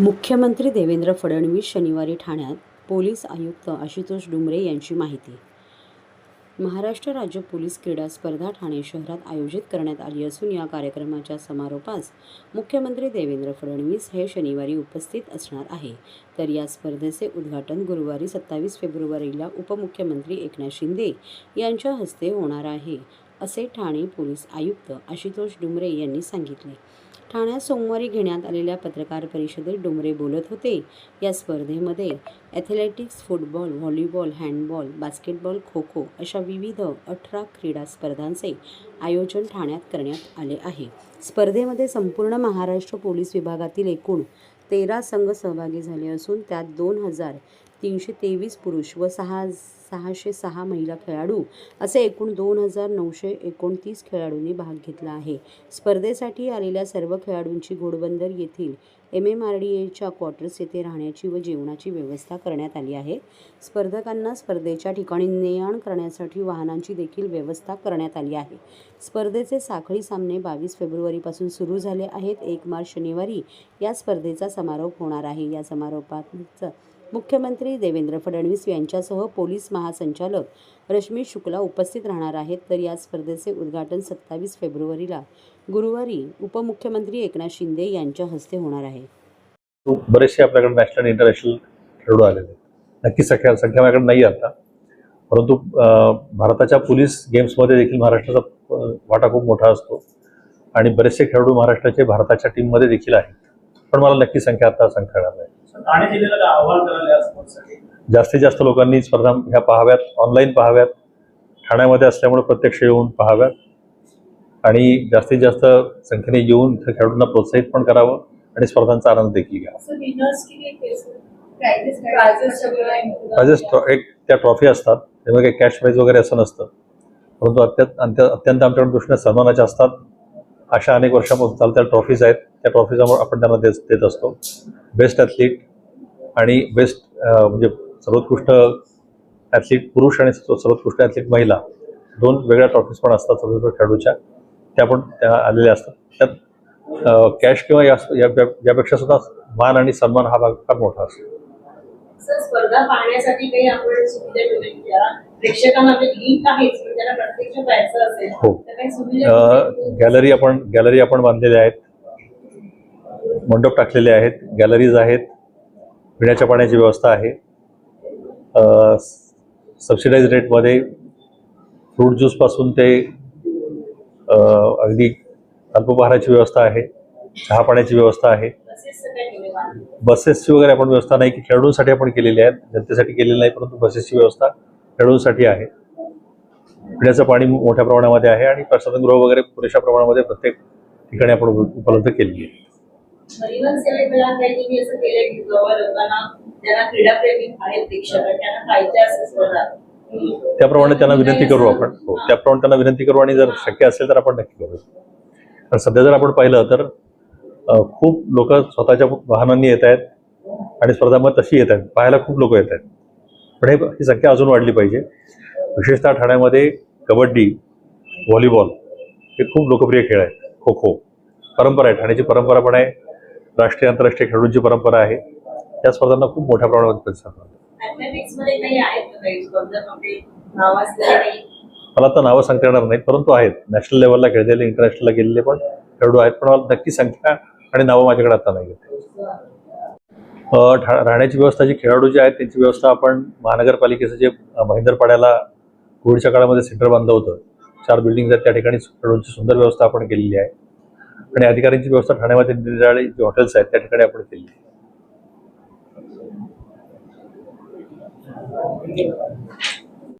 मुख्यमंत्री देवेंद्र फडणवीस शनिवारी ठाण्यात पोलीस आयुक्त आशुतोष डुमरे यांची माहिती. महाराष्ट्र राज्य पोलीस क्रीडा स्पर्धा ठाणे शहरात आयोजित करण्यात आली असून या कार्यक्रमाच्या समारोपास मुख्यमंत्री देवेंद्र फडणवीस हे शनिवारी उपस्थित असणार आहे. तर या स्पर्धेचे उद्घाटन गुरुवारी सत्तावीस फेब्रुवारीला उपमुख्यमंत्री एकनाथ शिंदे यांच्या हस्ते होणार आहे असे ठाणे पोलीस आयुक्त आशुतोष डुमरे यांनी सांगितले. ठाण्यात सोमवारी घेण्यात आलेल्या पत्रकार परिषदेत डोंगरे बोलत होते. या स्पर्धेमध्ये athletics football volleyball handball basketball kho kho अशा विविध अठरा क्रीडा स्पर्धांचे आयोजन ठाण्यात करण्यात आले आहे. स्पर्धेमध्ये संपूर्ण महाराष्ट्र पोलीस विभागातील एकूण तेरा संघ सहभागी झाले असून त्यात दोन हजार तीनशे तेवीस पुरुष व सहा सहाशे सहा महिला खेळाडू असे एकूण दोन हजार नऊशे एकोणतीस खेळाडूंनी भाग घेतला आहे. स्पर्धेसाठी आलेल्या सर्व खेळाडूंची घोडबंदर येथील एम एम आर डी एच्या क्वार्टर्स येथे राहण्याची व जेवणाची व्यवस्था करण्यात आली आहे. स्पर्धकांना स्पर्धेच्या ठिकाणी ने आण करण्यासाठी वाहनांची देखील व्यवस्था करण्यात आली आहे. स्पर्धेचे साखळी सामने बावीस फेब्रुवारीपासून सुरू झाले आहेत. एक मार्च शनिवारी या स्पर्धेचा समारोप होणार आहे. या समारोपाचं मुख्यमंत्री देवेंद्र फडणवीस यांच्यासह पोलीस महासंचालक रश्मी शुक्ला उपस्थित राहणार आहेत. तर या स्पर्धेचे उद्घाटन सत्तावीस फेब्रुवारीला गुरुवारी उपमुख्यमंत्री एकनाथ शिंदे यांच्या हस्ते होणार आहे. बरेचसे आपल्याकडे नॅशनल इंटरनॅशनल खेळाडू आलेले नक्की संख्या संख्या माझ्याकडे नाही आता. परंतु भारताच्या पोलीस गेम्समध्ये देखील महाराष्ट्राचा वाटा खूप मोठा असतो. आणि बरेचसे खेळाडू महाराष्ट्राचे भारताच्या टीममध्ये देखील आहेत. पण मला नक्की संख्या आता सांगता येणार नाही. ठाणे जिल्ह्याला काय आव्हान करायला जास्तीत जास्त लोकांनी स्पर्धा ह्या पाहाव्यात ऑनलाईन पाहाव्यात ठाण्यामध्ये असल्यामुळे प्रत्यक्ष येऊन पाहाव्यात. आणि जास्तीत जास्त संख्येने येऊन इथं खेळाडूंना प्रोत्साहित पण करावं आणि स्पर्धांचा आनंद देखील घ्यावा. प्राइजेस ट्रॉ- एक त्या ट्रॉफी असतात. त्यामुळे काही कॅश प्राईज वगैरे असं नसतं. परंतु अत्यंत अंत्य- अत्यंत आमच्याकडे दृष्टीने सन्मानाच्या असतात. अशा अनेक वर्षापासून चालत्या ट्रॉफीज आहेत. त्या ट्रॉफीज आपण त्यांना देत देत असतो. बेस्ट ॲथलीट आणि बेस्ट म्हणजे सर्वोत्कृष्ट ॲथलीट पुरुष आणि सर्व- सर्वोत्कृष्ट ॲथलीट महिला दोन वेगळ्या ट्रॉफीज पण असतात सर्वोत्कृष्ट खेळाडूच्या. त्या पण त्या आलेल्या असतात. त्यात कॅश किंवा या यापेक्षा सुद्धा मान आणि सन्मान हा भाग फार मोठा असतो. सर स्पर्धा पाहण्यासाठी काही आपण सुविधा ठेवली त्या प्रेक्षकांना आपली लिंक आहेच पण त्यांना प्रत्यक्ष जायचं असेल हो. गॅलरी आपण गॅलरी आपण बांधलेल्या आहेत. मंडप टाकलेले आहेत. गॅलरीज आहेत. पिण्याच्या पाण्याची व्यवस्था आहे. सबसिडाईज रेटमध्ये फ्रूट ज्यूसपासून ते अगदी अल्पहाराची व्यवस्था आहे. चहा पाण्याची व्यवस्था आहे. बसेसची वगैरे आपण व्यवस्था नाही की खेळाडूंसाठी आपण केलेली आहे जनतेसाठी केलेली नाही परंतु बसेसची व्यवस्था खेळाडूंसाठी आहे. पिण्याचं पाणी मोठ्या प्रमाणामध्ये आहे आणि प्रसाधनगृह वगैरे पुरेशा प्रमाणामध्ये प्रत्येक ठिकाणी आपण उप- उपलब्ध केलेली आहे. परिवहन तुम्ही असं केलंय की बाबा लोकांना ज्यांना क्रीडाप्रेमी आहेत प्रेक्षक त्यांना पाहिजे स्पर्धा त्याप्रमाणे त्यांना विनंती करू आपण. हो त्याप्रमाणे त्यांना विनंती करू आणि जर शक्य असेल तर आपण नक्की करू. कारण सध्या जर आपण पाहिलं तर खूप लोक स्वतःच्या वाहनांनी येत आहेत आणि स्पर्धामध्ये तशी येत आहेत. पाहायला खूप लोक येत आहेत. पण हे ही संख्या अजून वाढली पाहिजे. विशेषतः ठाण्यामध्ये कबड्डी व्हॉलीबॉल हे खूप लोकप्रिय खेळ आहेत. खो खो परंपरा आहे. ठाण्याची परंपरा पण आहे. राष्ट्रीय आंतरराष्ट्रीय खेळाडूंची परंपरा आहे. त्या स्पर्धांना खूप मोठ्या प्रमाणात प्रतिसाद म्हणजे मला आता नावं सांगता येणार नाहीत परंतु आहेत. नॅशनल लेवलला खेळलेले इंटरनॅशनलला गेलेले पण खेळाडू आहेत पण मला नक्की संख्या आणि नावं माझ्याकडे आता नाही राहण्याची व्यवस्था जी खेळाडू जे आहेत त्यांची व्यवस्था आपण महानगरपालिकेचं जे महिंदरपाड्याला कोविडच्या काळामध्ये सेंटर बांधलं होतं. चार बिल्डिंग आहेत त्या ठिकाणी खेळाडूंची सुंदर व्यवस्था आपण केलेली आहे. आणि अधिकाऱ्यांची व्यवस्था ठाण्यामध्ये निराळी जे हॉटेल्स आहेत त्या ठिकाणी आपण केली.